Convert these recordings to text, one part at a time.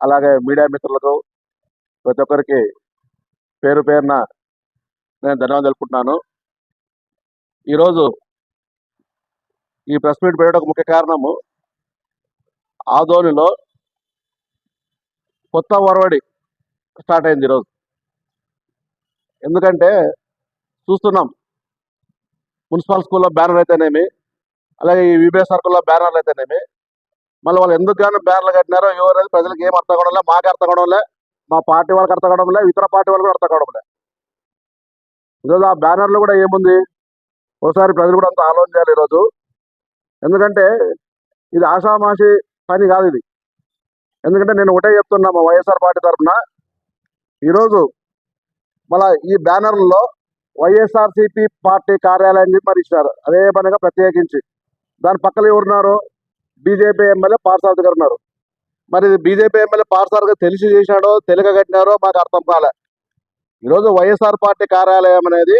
అలాగే మీడియా మిత్రులకు ప్రతి ఒక్కరికి పేరు పేరున నేను ధన్యవాదాలు తెలుపుకుంటున్నాను. ఈరోజు ఈ ప్రెస్ మీట్ పెట్టడానికి ముఖ్య కారణము. ఆదోనిలో కొత్త ఒరవడి స్టార్ట్ అయింది ఈరోజు. ఎందుకంటే చూస్తున్నాం మున్సిపల్ స్కూల్లో బ్యానర్ అయితేనేమి అలాగే ఈ విబిఎస్ సర్కుల్లో బ్యానర్లు అయితేనేమి మళ్ళీ వాళ్ళు ఎందుకు కానీ బ్యానర్లు కట్టినారో ఎవరైతే ప్రజలకు ఏం అర్థం కావడం లే మాకు అర్థం కావడం మా పార్టీ వాళ్ళకి అర్థం కావడం ఇతర పార్టీ వాళ్ళకి కూడా అర్థం కావడం లేదు ఈరోజు ఆ బ్యానర్లు కూడా ఏముంది? ఒకసారి ప్రజలు కూడా అంత ఆలోచన చేయాలి ఈరోజు. ఎందుకంటే ఇది ఆషామాషి పని కాదు ఇది. ఎందుకంటే నేను ఒకటే చెప్తున్నా మా వైఎస్ఆర్ పార్టీ తరఫున. ఈరోజు మళ్ళా ఈ బ్యానర్లలో వైఎస్ఆర్సీపీ పార్టీ కార్యాలయం చెప్పి మరి ఇచ్చినారు అదే పనిగా ప్రత్యేకించి. దాని పక్కన ఎవరున్నారు? బీజేపీ ఎమ్మెల్యే పార్సారథి గారు ఉన్నారు. మరి ఇది బీజేపీ ఎమ్మెల్యే పార్సారథి గారు తెలిసి చేసినాడో తెలియక కట్టినారో మాకు అర్థం కాలే. ఈరోజు వైఎస్ఆర్ పార్టీ కార్యాలయం అనేది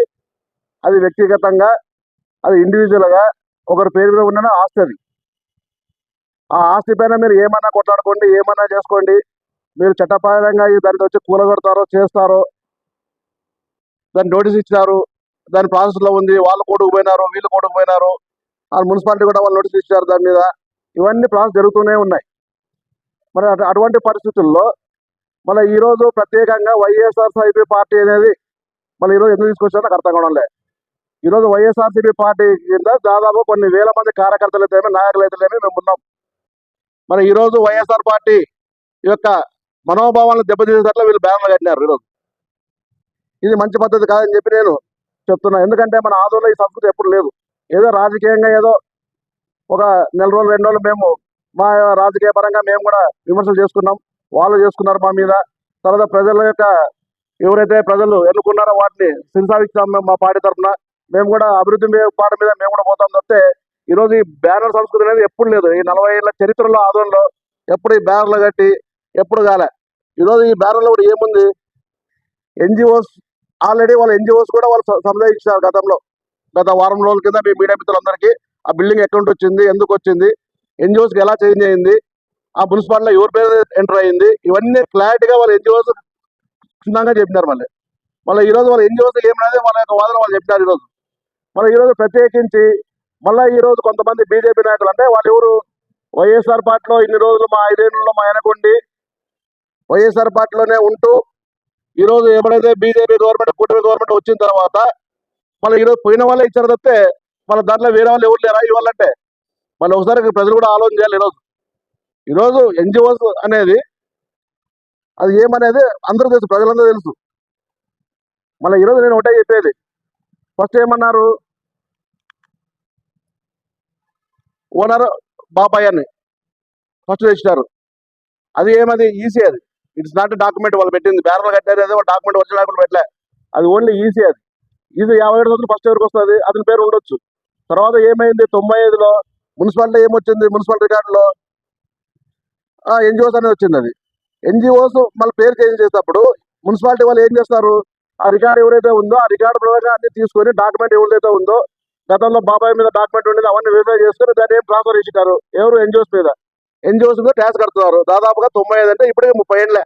అది వ్యక్తిగతంగా అది ఇండివిజువల్గా ఒకరి పేరు మీద ఉన్న ఆస్తి అది. ఆ ఆస్తి పైన మీరు ఏమన్నా కొట్లాడుకోండి ఏమన్నా చేసుకోండి మీరు చట్టపరంగా ఈ దానికి వచ్చి కూలగొడతారో చేస్తారో దాన్ని నోటీస్ ఇచ్చారు దాని ప్రాసెస్లో ఉంది వాళ్ళు కోర్టుకు వీళ్ళు కోర్టుకు పోయినారు వాళ్ళు మున్సిపాలిటీ కూడా వాళ్ళు నోటీస్ ఇచ్చారు దాని మీద. ఇవన్నీ ప్రాసెస్ జరుగుతూనే ఉన్నాయి. మరి అటు- అటువంటి పరిస్థితుల్లో మళ్ళీ ఈ రోజు ప్రత్యేకంగా వైఎస్ఆర్సీపీ పార్టీ అనేది మళ్ళీ ఈరోజు ఎందుకు తీసుకొచ్చారో నాకు అర్థం కావడం లేదు. ఈ రోజు వైఎస్ఆర్సీపీ పార్టీ కింద దాదాపు కొన్ని వేల మంది కార్యకర్తలు అయితేనే మేము ఉన్నాం. మరి ఈ రోజు వైఎస్ఆర్ పార్టీ యొక్క మనోభావాలను దెబ్బతీసేటట్లు వీళ్ళు బ్యానర్లు కట్టినారు ఈరోజు ఇది మంచి పద్ధతి కాదని చెప్పి నేను చెప్తున్నా. ఎందుకంటే మన ఆదోళన ఈ సంస్కృతి ఎప్పుడు లేదు. ఏదో రాజకీయంగా ఏదో ఒక నెల రోజులు రెండు రోజులు మేము మా రాజకీయ పరంగా మేము కూడా విమర్శలు చేసుకున్నాం. వాళ్ళు చేసుకున్నారు మా మీద. తర్వాత ప్రజల యొక్క ఎవరైతే ప్రజలు ఎన్నుకున్నారో వాటిని శిరసావిస్తాం మేము మా పార్టీ తరఫున. మేము కూడా అభివృద్ధి పాట మీద మేము కూడా పోతాం తప్పితే ఈ రోజు ఈ బ్యానర్ సంస్కృతి అనేది ఎప్పుడు లేదు. ఈ నలభై ఏళ్ళ చరిత్రలో ఆదోళనలో ఎప్పుడు ఈ బ్యానర్లు కట్టి ఎప్పుడు కాలే. ఈరోజు ఈ బ్యానర్లో కూడా ఏముంది? ఎన్జిఓస్ ఆల్రెడీ వాళ్ళ ఎన్జిఓస్ కూడా వాళ్ళు సంప్రదించారు సందేహించారు గతంలో. గత వారం రోజుల కింద మీ మీడియా మిత్రులందరికీ. ఆ బిల్డింగ్ అకౌంట్ వచ్చింది ఎందుకు వచ్చింది ఎన్జిఓస్కి ఎలా చేంజ్ అయింది ఆ మున్సిపాలిటీలో ఎవరి పేరు ఎంటర్ అయింది ఇవన్నీ క్లారిటీగా వాళ్ళ ఎన్జిఓస్ క్షుణ్ణంగా చెప్పినారు మళ్ళీ. మళ్ళీ ఈరోజు వాళ్ళు వాళ్ళ ఎన్జిఓస్ ఏమనేది వాళ్ళ యొక్క వాదన వాళ్ళు చెప్పినారు ఈరోజు మళ్ళీ ఈరోజు ప్రత్యేకించి మళ్ళీ ఈరోజు కొంతమంది బీజేపీ నాయకులు అంటే వాళ్ళు ఎవరు వైఎస్ఆర్ పార్టీలో ఇన్ని రోజులు మా ఐదేళ్ళలో మా వెనకుండి వైఎస్ఆర్ పార్టీలోనే ఉంటూ ఈరోజు రోజు ఎప్పుడైతే బీజేపీ గవర్నమెంట్ కూటమి గవర్నమెంట్ వచ్చిన తర్వాత మళ్ళీ ఈరోజు పోయిన వాళ్ళే ఇచ్చారు తప్పితే మళ్ళీ దాంట్లో వేరే వాళ్ళు ఎవరు లేరా ఇవ్వాలంటే మళ్ళీ ఒకసారి ప్రజలు కూడా ఆలోచన చేయాలి ఈరోజు. ఈరోజు ఎన్జిఓస్ అనేది అది ఏమనేది అందరూ తెలుసు ప్రజలందరూ తెలుసు. మళ్ళీ ఈరోజు నేను ఒకటే చెప్పేది. ఫస్ట్ ఏమన్నారు? ఓనర్ బాబాయ్ అని ఫస్ట్ తెచ్చినారు. అది ఏమది? ఈసీ అది. ఇట్స్ నాట్ డాక్యుమెంట్ వాళ్ళు పెట్టింది. బ్యానర్లు కట్టారు ఏదో డాక్యుమెంట్ వచ్చిన డాక్యుమెంట్ పెట్టలే. అది ఓన్లీ ఈసీ అది. ఈసీ యాభై ఏడు సంవత్సరాలు ఫస్ట్ ఎవరికి వస్తుంది? అతని పేరు ఉండొచ్చు. తర్వాత ఏమైంది? తొంభై ఐదులో మున్సిపాలిటీ ఏమొచ్చింది? మున్సిపల్ రికార్డులో? ఎన్జిఓస్ అనేది వచ్చింది అది ఎన్జిఓస్ మళ్ళీ పేరు చేంజ్ చేసేటప్పుడు మున్సిపాలిటీ వాళ్ళు ఏం చేస్తారు? ఆ రికార్డు ఎవరైతే ఉందో ఆ రికార్డు ప్రకారం అన్ని తీసుకొని డాక్యుమెంట్ ఎవరైతే ఉందో గతంలో బాబాయ్ మీద డాక్యుమెంట్ ఉండేది అవన్నీ వెరిఫై చేసుకొని దాన్ని ఏం ట్రాన్స్ఫర్ చేసినారు? ఎవరు ఎన్జిఓస్ మీద? ఎన్జిఓస్ మీద ట్యాక్స్ కడుతున్నారు. దాదాపుగా తొంభై ఐదు అంటే ఇప్పటికే ముప్పై ఏళ్ళే.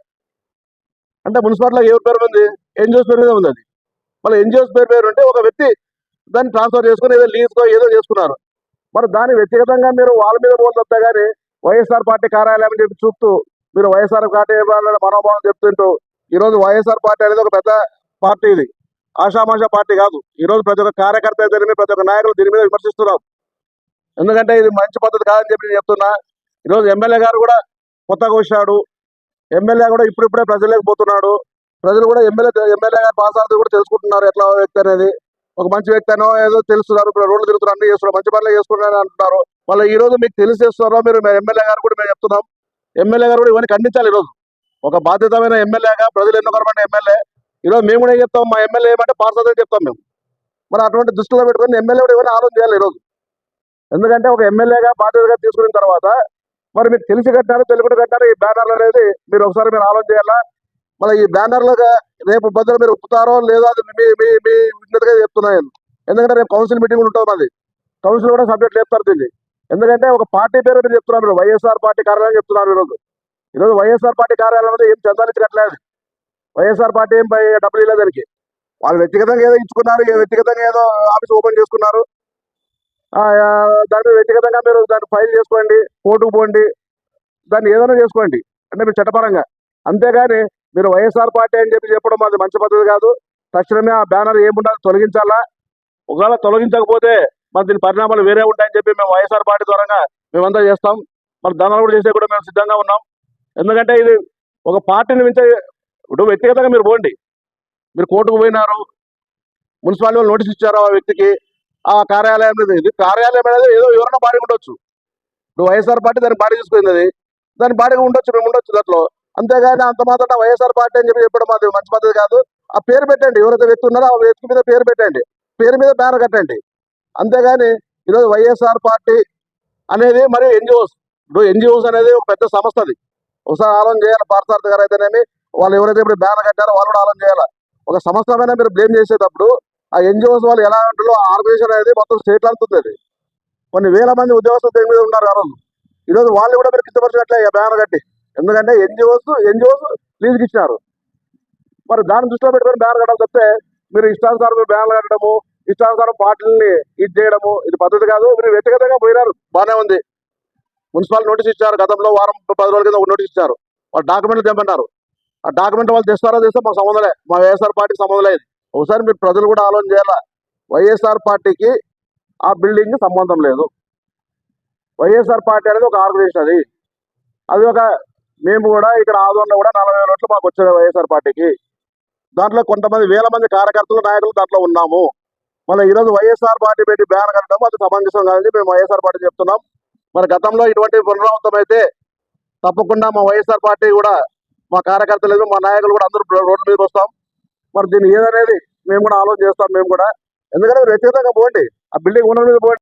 అంటే మున్సిపాలిటీలో ఎవరి పేరు ఉంది? ఎన్జిఓస్ పేరు మీద ఉంది అది మళ్ళీ ఎన్జిఓస్ పేరు పేరు ఉంటే ఒక వ్యక్తి దాన్ని ట్రాన్స్ఫర్ చేసుకుని ఏదో లీజ్కో ఏదో చేసుకున్నారు. మరి దాన్ని వ్యక్తిగతంగా మీరు వాళ్ళ మీద పోతే కానీ వైఎస్ఆర్ పార్టీ కార్యాలయం అని చెప్పి చూపుతూ మీరు వైఎస్ఆర్ పార్టీ మనోభావం చెప్తుంటూ ఈ రోజు వైఎస్ఆర్ పార్టీ అనేది ఒక పెద్ద పార్టీ ఇది. ఆషామాషా పార్టీ కాదు. ఈ రోజు ప్రతి ఒక్క కార్యకర్త దీని మీద ప్రతి ఒక్క నాయకులు దీని మీద విమర్శిస్తున్నాం ఎందుకంటే ఇది మంచి పద్ధతి కాదని చెప్పి నేను చెప్తున్నా. ఈ రోజు ఎమ్మెల్యే గారు కూడా కొత్తగా వచ్చాడు ఎమ్మెల్యే కూడా ఇప్పుడిప్పుడే ప్రజలకు పోతున్నాడు. ప్రజలు కూడా ఎమ్మెల్యే ఎమ్మెల్యే గారు పాసార్థి కూడా తెలుసుకుంటున్నారు ఎట్లా వ్యక్తి అనేది. ఒక మంచి వ్యక్తి అనో ఏదో తెలుస్తున్నారు ఇప్పుడు రోడ్లు తిరుగుతున్నారు అన్ని చేస్తున్నారు మంచి పనులు చేసుకుంటున్నారు అంటున్నారు. మళ్ళీ ఈ రోజు మీకు తెలిసి చేస్తున్నారో మీరు ఎమ్మెల్యే గారు కూడా మేము చెప్తున్నాం. ఎమ్మెల్యే గారు కూడా ఇవన్నీ ఖండించాలి ఈరోజు ఒక బాధ్యతమైన ఎమ్మెల్యేగా ప్రజలు ఎన్నుకోరమైన ఎమ్మెల్యే. ఈ రోజు మేము కూడా ఏం చెప్తాం? మా ఎమ్మెల్యే ఏమంటే పార్సల్ చెప్తాం మేము. మరి అటువంటి దృష్టిలో పెట్టుకుని ఎమ్మెల్యే కూడా ఇవన్నీ ఆలోచన చేయాలి ఈరోజు ఎందుకంటే ఒక ఎమ్మెల్యేగా బాధ్యతగా తీసుకున్న తర్వాత మరి మీకు తెలిసి కట్టినారు తెలుగుడు కట్టినారు ఈ బ్యానర్లు అనేది మీరు ఒకసారి మీరు ఆలోచన చేయాలా? మళ్ళీ ఈ బ్యానర్లుగా రేపు బదులు మీరు ఒప్పుతారో లేదో అది మీ మీ మీ విజ్ఞతగా చెప్తున్నాను ఎందుకంటే రేపు కౌన్సిల్ మీటింగ్ ఉంటుంది మాది. కౌన్సిల్ కూడా సబ్జెక్ట్ చెప్తారు దీన్ని. ఎందుకంటే ఒక పార్టీ పేరు మీరు చెప్తున్నారు మీరు. వైఎస్ఆర్ పార్టీ కార్యాలయం చెప్తున్నారు ఈరోజు. ఈరోజు వైఎస్ఆర్ పార్టీ కార్యాలయం మీద ఏం చందాలించట్లేదు. వైఎస్ఆర్ పార్టీ ఏం పై డబ్బులు ఇవ్వలేదు దానికి. వాళ్ళు వ్యక్తిగతంగా ఏదో ఇచ్చుకున్నారు వ్యక్తిగతంగా ఏదో ఆఫీస్ ఓపెన్ చేసుకున్నారు. ఆ, దాని మీద వ్యక్తిగతంగా మీరు దాన్ని ఫైల్ చేసుకోండి కోర్టుకు పోండి. దాన్ని ఏదైనా చేసుకోండి. అంటే మీరు చట్టపరంగా. అంతేగాని మీరు వైఎస్ఆర్ పార్టీ అని చెప్పి చెప్పడం అది మంచి పద్ధతి కాదు. తక్షణమే ఆ బ్యానర్ ఏముండాలి తొలగించాలా? ఒకవేళ తొలగించకపోతే మరి దీని పరిణామాలు వేరే ఉంటాయని చెప్పి మేము వైఎస్ఆర్ పార్టీ ద్వారా మేమంతా చేస్తాం. మరి ధనాలు కూడా చేసే కూడా మేము సిద్ధంగా ఉన్నాం. ఎందుకంటే ఇది ఒక పార్టీని మించే ఇప్పుడు వ్యక్తిగతంగా మీరు పోండి. మీరు కోర్టుకు పోయినారు. మున్సిపాలిటీ వాళ్ళు నోటీస్ ఇచ్చారు ఆ వ్యక్తికి. ఆ కార్యాలయం ఇది కార్యాలయం అనేది ఏదో వివరణ బాడీ ఉండొచ్చు. ఇప్పుడు వైఎస్ఆర్ పార్టీ దాన్ని బాడీ చూసుకుంది అది. దాని బాడీగా ఉండొచ్చు మేము ఉండొచ్చు దాంట్లో. అంతేగాని అంత మాత్రం వైఎస్ఆర్ పార్టీ అని చెప్పి చెప్పడం మాది మంచి పద్ధతి కాదు. ఆ పేరు పెట్టండి. ఎవరైతే వ్యక్తి ఉన్నారో ఆ వ్యక్తి మీద పేరు పెట్టండి. పేరు మీద బ్యానర్ కట్టండి. అంతేగాని ఈరోజు వైఎస్ఆర్ పార్టీ అనేది మరి ఎన్జిఓస్. ఇప్పుడు ఎన్జిఓస్ అనేది ఒక పెద్ద సంస్థ అది ఒకసారి ఆలోచన చేయాలి పార్థసారథి గారు అయితేనేమి వాళ్ళు ఎవరైతే ఇప్పుడు బ్యానర్ కట్టారో వాళ్ళు కూడా ఆలోచన చేయాలి. ఒక సంస్థ మీద మీరు బ్లేమ్ చేసేటప్పుడు ఆ ఎన్జిఓస్ వాళ్ళు ఎలా ఉంటారో ఆ ఆర్గనైజేషన్ అనేది మొత్తం స్టేట్ అంతుంది అది కొన్ని వేల మంది ఉద్యోగస్తులు దేని మీద ఉన్నారు ఆ రోజు? ఈరోజు వాళ్ళు కూడా మీరు కిందపరిచినట్లే బ్యానర్ కట్టి. ఎందుకంటే ఎన్జిఓస్ ఎన్జిఓస్ లీజుకి ఇచ్చినారు. మరి దాన్ని దృష్టిలో పెట్టుకొని బ్యానర్ కట్టాలి తప్పితే మీరు ఇష్టానుసారం బ్యానర్లు కట్టడము ఇష్టానుసారం పార్టీలని ఇది చేయడము ఇది పద్ధతి కాదు. మీరు వ్యక్తిగతంగా పోయినారు బాగానే ఉంది. మున్సిపల్ నోటీస్ ఇచ్చారు గతంలో వారం పది రోజుల కింద ఒక నోటీస్ ఇచ్చారు. వాళ్ళు డాక్యుమెంట్లు తెమ్మన్నారు ఆ డాక్యుమెంట్ వాళ్ళు తెస్తారో తెస్తే మాకు సంబంధం మా వైఎస్ఆర్ పార్టీకి సంబంధం లేదు. ఒకసారి మీరు ప్రజలు కూడా ఆలోచన చేయాలా? వైఎస్ఆర్ పార్టీకి ఆ బిల్డింగ్ సంబంధం లేదు. వైఎస్ఆర్ పార్టీ అనేది ఒక ఆర్గనైజేషన్ అది. అది ఒక మేము కూడా ఇక్కడ ఆదోళన కూడా నలభై వేల ఓట్లు మాకు వచ్చే వైఎస్ఆర్ పార్టీకి. దాంట్లో కొంతమంది వేల మంది కార్యకర్తలు నాయకులు దాంట్లో ఉన్నాము. మళ్ళీ ఈరోజు వైఎస్ఆర్ పార్టీ పెట్టి బ్యాన్ కట్టడం అది సమంజసం కాదని మేము వైఎస్ఆర్ పార్టీ చెప్తున్నాం. మరి గతంలో ఇటువంటి పునరావృతం అయితే తప్పకుండా మా వైఎస్ఆర్ పార్టీ కూడా మా కార్యకర్తలు మా నాయకులు కూడా అందరూ రోడ్డు మీదకి వస్తాం. మరి దీన్ని ఏదనేది మేము కూడా ఆలోచన చేస్తాం మేము కూడా. ఎందుకంటే మీరు వ్యక్తిగతంగా పోండి. ఆ బిల్డింగ్ ఉన్న మీద పోండి.